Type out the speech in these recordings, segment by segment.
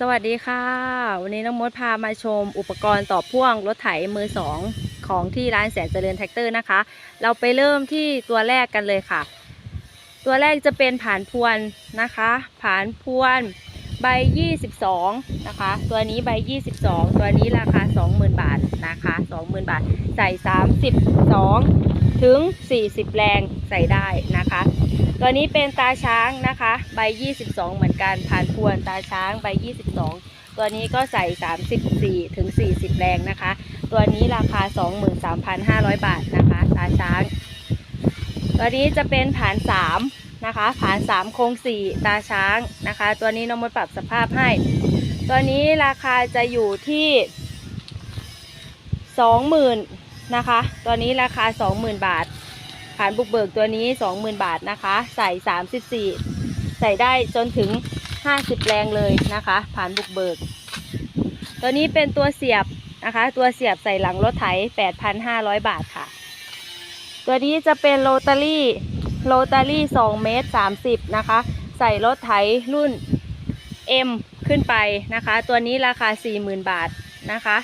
สวัสดีค่ะ วันนี้น้องมดพามาชมอุปกรณ์ต่อพ่วงรถไถมือสองของที่ร้านแสนเจริญแท็กเตอร์นะคะ เราไปเริ่มที่ตัวแรกกันเลยค่ะ ตัวแรกจะเป็นผานพวนนะคะ ผานพวนใบ 22 นะคะ ตัวนี้ใบ 22 ตัวนี้ราคา 20,000 บาทนะคะ 20,000 บาท ใส่ 32 ถึง 40 แรงใส่ได้นะคะ ตัวนี้เป็นตาช้างนะคะ ใบ 22 เหมือนกันผ่านพวนตาช้างใบ 22 ตัวนี้ก็ใส่ 34ถึง40 แรงนะคะ ตัวนี้ราคา 23,500 บาทนะคะ ตาช้าง ตัวนี้จะเป็นผ่าน 3 นะคะ ผ่าน 3 โครง 4 ตาช้างนะคะ ตัวนี้น้องมดปรับสภาพให้ ตัวนี้ราคาจะอยู่ที่ 20,000นะคะ ตัวนี้ราคา 20,000 บาท ฐานบุกเบิกตัวนี้ 20,000 บาทนะคะ ใส่ 34 ใส่ได้จนถึง 50 แรงเลยนะคะผ่านบุกเบิก ตัวนี้เป็นตัวเสียบนะคะ ตัวเสียบใส่หลังรถไถ 8,500 บาทค่ะ ตัวนี้จะเป็นโรตารี่โรตารี่2เมตร30 นะคะ ใส่รถไถรุ่น M ขึ้นไปนะคะ ตัวนี้ราคา 40,000 บาทนะคะ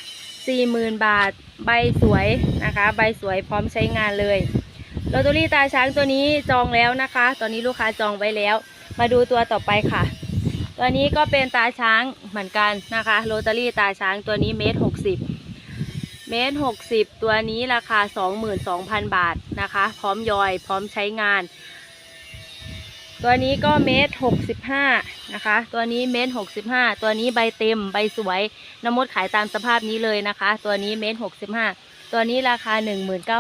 40,000 บาท ใบสวยนะคะ ใบสวยพร้อมใช้งานเลย ลอตเตอรี่ตาช้างตัวนี้จองแล้วนะคะ ตอนนี้ลูกค้าจองไว้แล้ว มาดูตัวต่อไปค่ะ ตัวนี้ก็เป็นตาช้างเหมือนกันนะคะโรตารี่ตาช้างตัวนี้เมตรหกสิบเมตรหกสิบตัวนี้ราคาสองหมื่นสองพันบาทนะคะ พร้อมยอย พร้อมใช้งาน ตัวนี้ก็เมตรหกสิบห้านะคะ ตัวนี้เมตรหกสิบห้าตัวนี้ใบเต็มใบสวยน้ำมดขายตามสภาพนี้เลยนะคะ ตัวนี้เมตรหกสิบห้าตัวนี้ราคา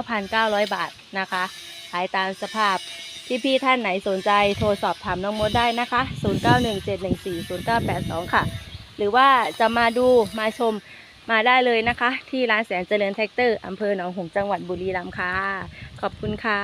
19,900บาทนะคะ ขายตามสภาพพี่ๆท่านไหนสนใจโทรสอบถามน้องมดได้นะคะ 0917140982 ค่ะ หรือว่าจะมาดูมาชมมาได้เลยนะคะ ที่ร้านแสนเจริญแท็กเตอร์อำเภอหนองหงส์จังหวัดบุรีรัมย์ค่ะ ขอบคุณค่ะ